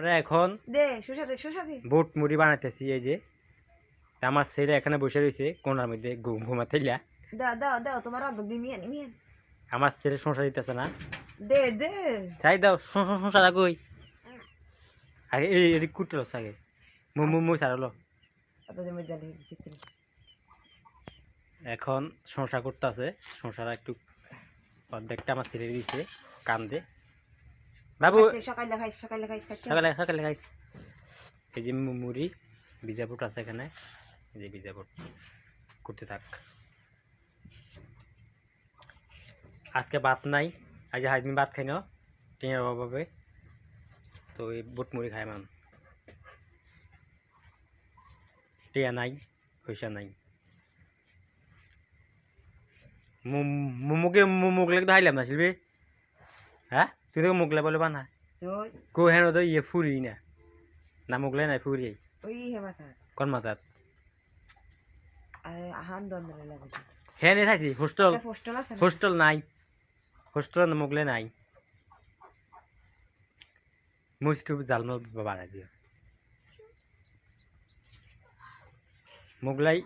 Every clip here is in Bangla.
আমরা এখন দে শসা শসা বুট মুড়ি বানাইতেছি এই যে। আমার ছেলে এখানে বসে রয়েছে কোনার মধ্যে ঘুম ঘুমাতে। দাও দাও দাও তোমার মিয়ান মিয়ান আমার ছেলে সংসার দিতেছে না। দে দে। চাই দাও সংসার কই। আগে এই এই কুটলো আগে। মু মু মু সারলো এখন সংসার করতেছে সংসার একটু অর্ধেকটা আমার ছেলে দিছে কান্দে। বাবু। সকালে সকালে খাইছ সকালে সকালে খাইস এই যে মুড়ি বিজাপুট আছে এখানে। এই যে বিজাপুট করতে থাক। আজকে ভাত নাই। আজ হাইদিন ভাত খাই ন। টিনের অভাবে তো এই বুট মুড়ি খাই মান টিয়া নাই পয়সা নাই। মুখে মুখলে তো হাইলাম না শিলবি হ্যাঁ? তুই তো মুখলে বলে বানা কো হেন তো ইয়ে ফুরি না? না মুগলে নাই ফুরি কোন দন্দরে লাগে হেন থাইছি হোস্টেল না? হোস্টেল নাই। হোস্টেল না মুগলে নাই? মুসটু জালমাল দিও মুগলাই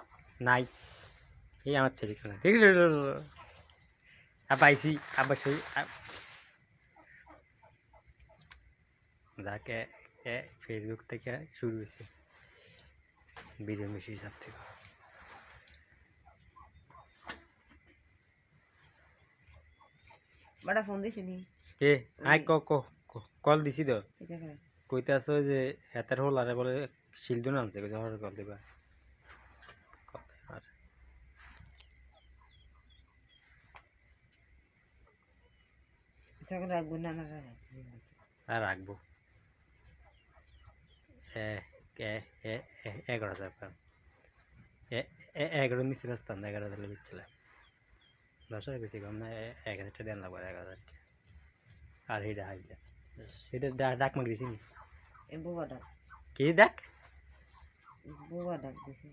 নাই। এই আমার ছেলে ঠিক আছে আবার সেই যাকে এ ফেসবুক থেকে শুরু হয়েছে। ভিডিও মিশি হিসাব থেকে। বড় ফোন দিছি নি। কে? আই ক ক কল দিছি তো। কইতে আসো যে হেতার হোল আরে বলে শিলদুন আনছে কইতে হর কল দিবা। আর রাখব না না আর রাখব এ এ এ এ- এগারো হাজার এ- এগারো নিচে রাস্তান এগারো হাজার বিচ্ছিলাম দশ হাজার বেশি কম না এক হাজারটা দেন লাগবে এক হাজার আর হাইটা সেটা ডা- ডাক মাগ দিছি নি? বুবা ডাক। কি ডাক? বুবা ডাক দিছে।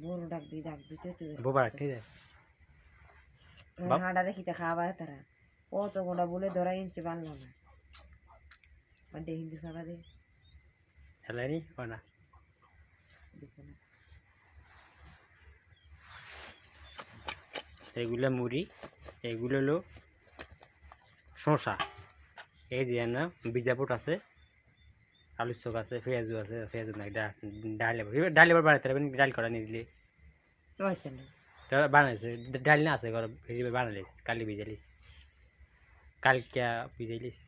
বড় ডাক দি ডাক দিতে তো। বোবার ঠিক আছে। হাঁটা দেখিতে খাওয়া তারা। ও তো গোটা বলে ধরা ইঞ্চি বানলো না। খাওয়া দে হেলানি ও না দিছে না এগুলো মুড়ি এগুলো হলো শসা এই যে না বিজাপুট আছে আলুর চোখ আছে পেঁয়াজু আছে পেঁয়াজু নাই ডাল ডাল এবার বানাইতে পারবেন ডাল করা নিয়ে দিলে তো বানাইছে ডাল না আছে ঘর বানালিস কালি ভিজালিস কালকে ভিজাইলিস